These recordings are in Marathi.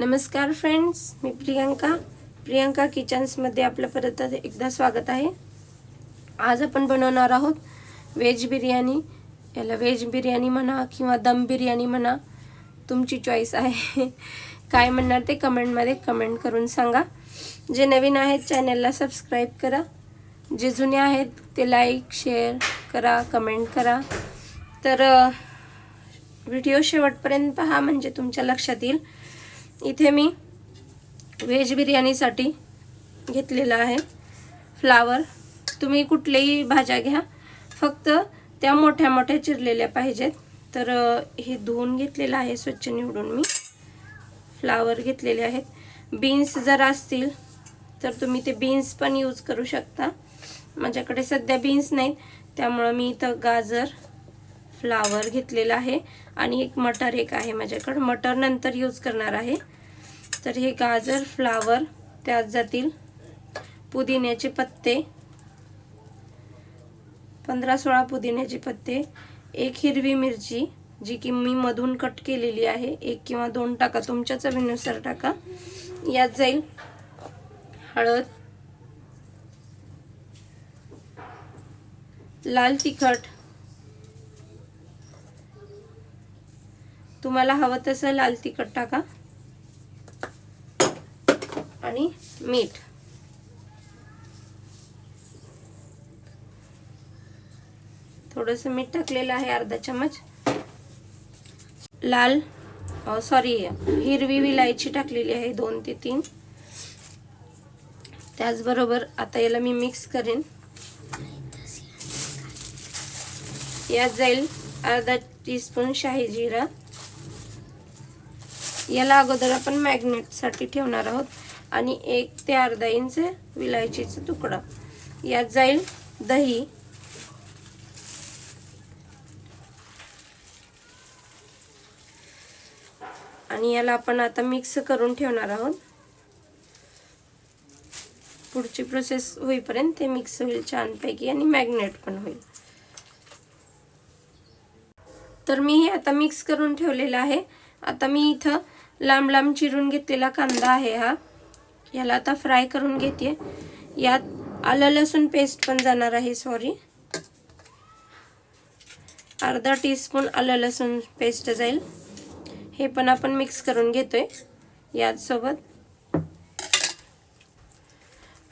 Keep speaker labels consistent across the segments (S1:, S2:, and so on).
S1: नमस्कार फ्रेंड्स मी प्रियंका. प्रियंका किचन्समध्ये आपलं परत एकदा स्वागत आहे. आज आपण बनवणार आहोत व्हेज बिर्याणी. याला व्हेज बिर्याणी म्हणा किंवा दम बिर्याणी म्हणा तुमची चॉईस आहे. काय म्हणणार ते कमेंटमध्ये कमेंट करून सांगा. जे नवीन आहेत चॅनलला सबस्क्राईब करा. जे जुने आहेत ते लाईक शेअर करा कमेंट करा. तर व्हिडिओ शेवटपर्यंत पहा म्हणजे तुमच्या लक्षात येईल. इथे मी व्हेज बिर्याणीसाठी घेतलेलं आहे. फ्लावर तुम्ही कुठल्याही भाज्या घ्या. फक्त त्या मोठ्या मोठ्या चिरलेल्या पाहिजेत. तर हे धुवून घेतलेलं आहे स्वच्छ निवडून मी. फ्लावर घेतलेले आहेत. बीन्स जर असतील तर तुम्ही ते बीन्स पण यूज करू शकता. माझ्याकडे सध्या बीन्स नाहीत. त्यामुळं मी इथं गाजर फ्लावर घेतलेला आहे आणि एक मटर एक आहे माझ्याकडं. मटर नंतर यूज करणार आहे. तर हे गाजर फ्लावर त्यात जातील पुदिन्याचे पत्ते. पंधरा सोळा पुदिन्याचे पत्ते. एक हिरवी मिरची जी की मी मधून कट केलेली आहे. एक किंवा दोन टाका तुमच्या चवीनुसार टाका. यात जाईल हळद. लाल तिखट. तुम्हाला हवं तसं लाल तिखट टाका. आणि मीठ. थोडस मीठ टाकलेलं आहे अर्धा चमच लाल सॉरी हिरवी विलायची टाकलेली आहे दोन ते तीन. त्याचबरोबर आता याला मी मिक्स करेन. यात जाईल अर्धा टीस्पून शाही जिरा. याला अगोदर आपण मॅग्नेटसाठी ठेवणार आहोत. आणि एक ते अर्धा इंच विलायचीचा तुकडा. यात जाईल दही. आणि याला आपण आता मिक्स करून ठेवणार आहोत. पुढची प्रोसेस होईपर्यंत ते मिक्स होईल छानपैकी आणि मॅग्नेट पण होईल. तर मी हे आता मिक्स करून ठेवलेलं आहे. आता मी इथं लांब लांब चिरून घेतलेला कांदा आहे हा. याला आता फ्राय करून घेते यात आलं लसूण पेस्ट पण जाणार आहे सॉरी अर्धा टीस्पून आलं लसूण पेस्ट जाईल. हे पण आपण मिक्स करून घेतोय याचसोबत.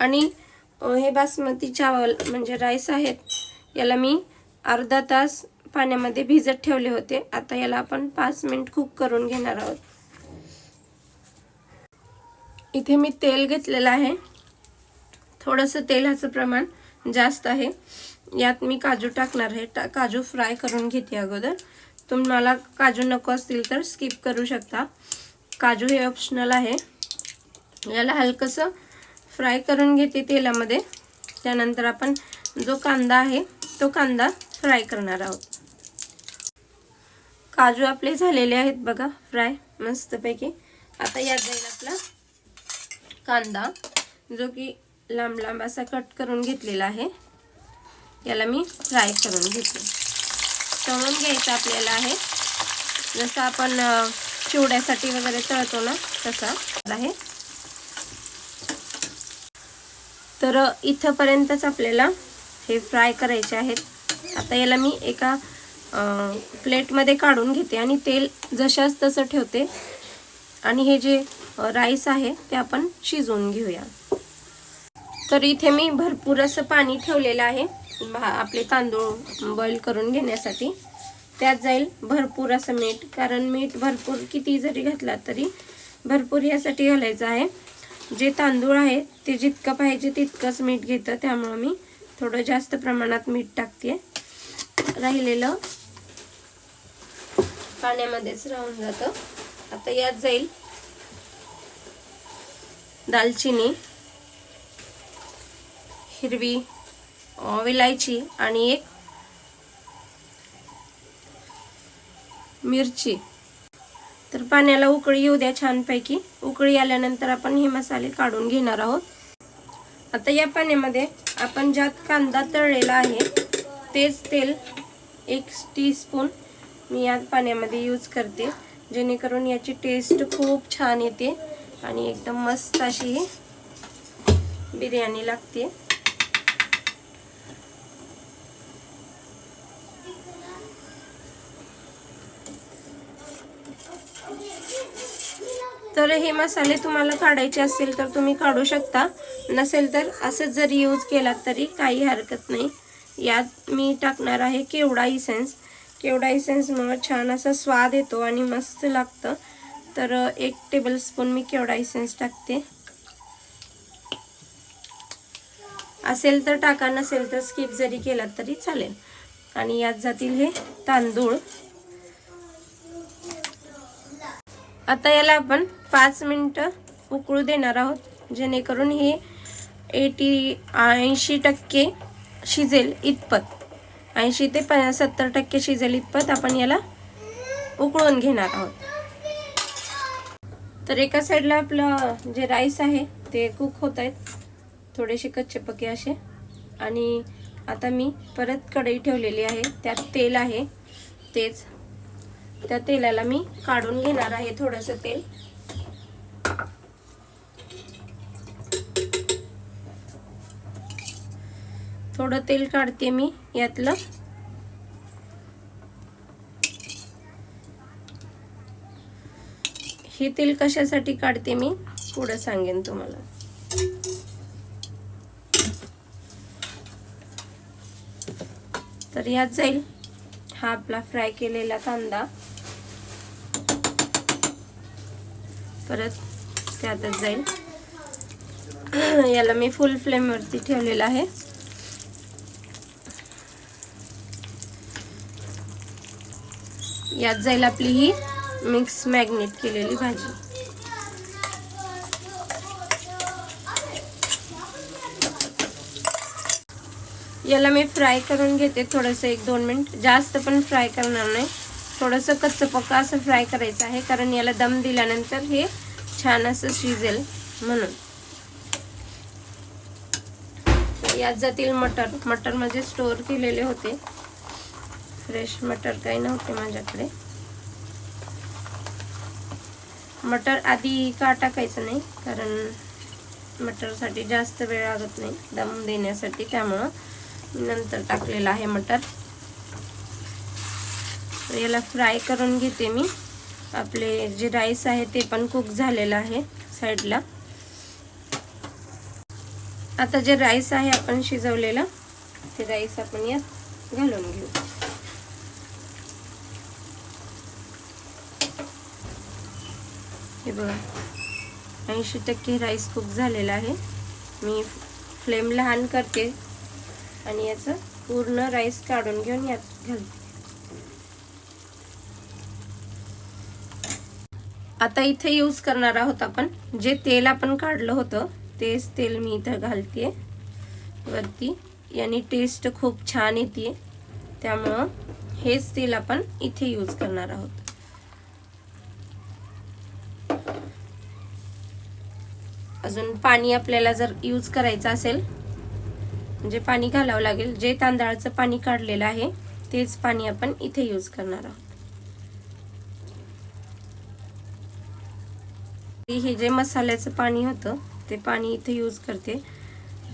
S1: आणि हे बासमती चावल म्हणजे राईस आहेत याला मी अर्धा तास पाण्यामध्ये भिजत ठेवले होते. आता याला आपण पाच मिनिट कुक करून घेणार आहोत. इथे मी तेल घेतलेलं आहे. थोडंसं तेलाचं प्रमाण जास्त आहे. यात मी काजू टाकणार आहे. टा काजू फ्राय करून घेते अगोदर. तुम्हाला काजू नको असतील तर स्किप करू शकता. काजू हे ऑप्शनल आहे. याला हलकंसं फ्राय करून घेते तेलामध्ये. त्यानंतर आपण जो कांदा आहे तो कांदा फ्राय करणार आहोत. काजू आपले झालेले आहेत बघा. फ्राय मस्तपैकी. आता यात जाईल आपला कांदा जो की लांब लांब असा कट करून घेतलेला आहे. याला मी फ्राय करून घेते तळून घ्यायचं आपल्याला आहे. जसं आपण चिवड्यासाठी वगैरे तळतो ना तसा आहे. तर इथंपर्यंतच आपल्याला हे फ्राय करायचे आहेत. आता याला मी एका प्लेटमध्ये काढून घेते आणि तेल जशाच तसं ठेवते आणि हे जे राईस आहे ते आपण शिजवून घेऊया. तर इथे मी भरपूर असं पाणी ठेवलेलं आहे भा आपले तांदूळ बॉईल करून घेण्यासाठी. त्यात जाईल भरपूर असं मीठ कारण मीठ भरपूर किती जरी घातला तरी भरपूर यासाठी घालायचं आहे. जे तांदूळ आहे ते जितकं पाहिजे तितकंच मीठ घेतं त्यामुळं मी थोडं जास्त प्रमाणात मीठ टाकते राहिलेलं पाण्यामध्येच राहून जातं. आता यात जाईल दालचिनी हिरवी अ, विलायची आणि एक मिरची. तर पाण्याला उकळी येऊ द्या छानपैकी. उकळी आल्यानंतर आपण हे मसाले काढून घेणार आहोत. आता या पाण्यामध्ये आपण ज्यात कांदा तळलेला आहे तेच तेल एक टीस्पून मी या पाण्यामध्ये यूज करते. जेणेकरून याची टेस्ट खूप छान येते आणि एकदम मस्त अशी ही बिर्याणी लागते. तर हे मसाले तुम्हाला काढायचे असतील तर तुम्ही काढू शकता. नसेल तर असंच जरी यूज केलात तरी काही हरकत नाही. यात मी टाकणार आहे केवडा इसेन्स केवडा इसेन्समुळं छान असा स्वाद येतो आणि मस्त लागतं. तर एक टेबलस्पून मी केवडा इसेन्स टाकते. असेल तर टाका नसेल तर स्किप जरी केला तरी चालेल. आणि यात जातील हे तांदूळ. आता याला आपण पाच मिनटं उकळू देणार आहोत. जेणेकरून हे एटी ऐंशी टक्के शिजेल इतपत. ऐंशी ते प सत्तर टक्के शिजेल इतपत आपण याला उकळून घेणार आहोत. तर एका साईडला आपलं जे राईस आहे ते कुक होत आहेत. थोडेसे कच्चे पके असे. आणि आता मी परत कढई ठेवलेली आहे. त्यात तेल आहे. तेच. त्या तेलाला मी काढून घेणार आहे थोडंसं तेल. थोडं तेल काढते मी यातलं. हे तेल कशासाठी काढते मी पुढं सांगेन तुम्हाला. तर यात जाईल हा आपला फ्राय केलेला कांदा. परत त्यातच जाईल. याला मी फुल फ्लेमवरती ठेवलेला आहे. यात जाईल आपली ही मिक्स मॅग्नेट केलेली भाजी. याला मी फ्राय करून घेते थोडंसं एक दोन मिनिट. जास्त पण फ्राय करणार नाही. थोडंसं कच्चं पक्का असं फ्राय करायचं आहे कारण याला दम दिल्यानंतर हे छान असं शिजेल म्हणून. यात जातील मटर. मटर म्हणजे स्टोअर केलेले होते. फ्रेश मटर काही नव्हते माझ्याकडे. मटर आधी का टाकायचं नाही कारण मटरसाठी जास्त वेळ लागत नाही दम देण्यासाठी त्यामुळं नंतर टाकलेलं आहे मटर. याला फ्राय करून घेते मी. आपले जे राईस आहे ते पण कुक झालेलं आहे साईडला. आता जे राईस आहे आपण शिजवलेलं ते राईस आपण यात बघा. ऐंशी टक्के राईस कुक झालेला आहे. मी फ्लेम लहान करते. आणि याचं पूर्ण राईस काढून घेऊन यात घालते. आता इथे यूज करणार आहोत आपण. जे तेल आपण काढलं होतं तेच तेल मी इथं घालते. वरती याने टेस्ट खूप छान येते. त्यामुळं हेच तेल आपण इथे यूज करणार आहोत. अजून पाणी आपल्याला जर यूज करायचं असेल म्हणजे पाणी घालावं लागेल जे तांदळाचं पाणी काढलेलं आहे तेच पाणी आपण इथे यूज करणार आहोत. हे जे मसाल्याचं पाणी होतं ते पाणी इथे यूज करते.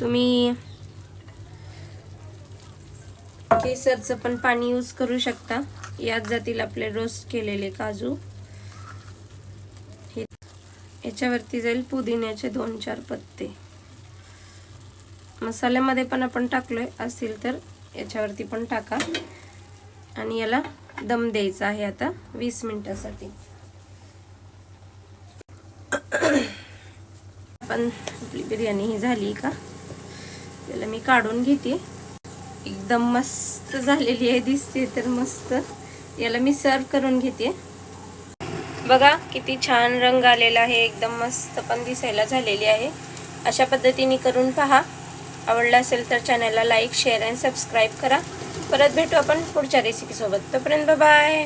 S1: तुम्ही केसरचं पण पाणी यूज करू शकता. याच जातील आपले रोस्ट केलेले काजू. याच्यावरती जाईल पुदिन्याचे दोन चार पत्ते. मसाल्यामध्ये पण आपण टाकलोय असतील तर याच्यावरती पण टाका. आणि याला दम द्यायचा आहे आता वीस मिनिटासाठी. पण आपली बिर्याणी ही झाली का? त्याला मी काढून घेते. एकदम मस्त झालेली आहे दिसते तर मस्त. याला मी सर्व करून घेते. बघा किती छान रंग आलेला आहे एकदम मस्त पण दिसायला झालेली आहे. अशा पद्धतीने करून पहा. आवडलं असेल तर चॅनलला लाईक शेअर अँड सबस्क्राईब करा. परत भेटू आपण पुढच्या रेसिपीसोबत तोपर्यंत बाय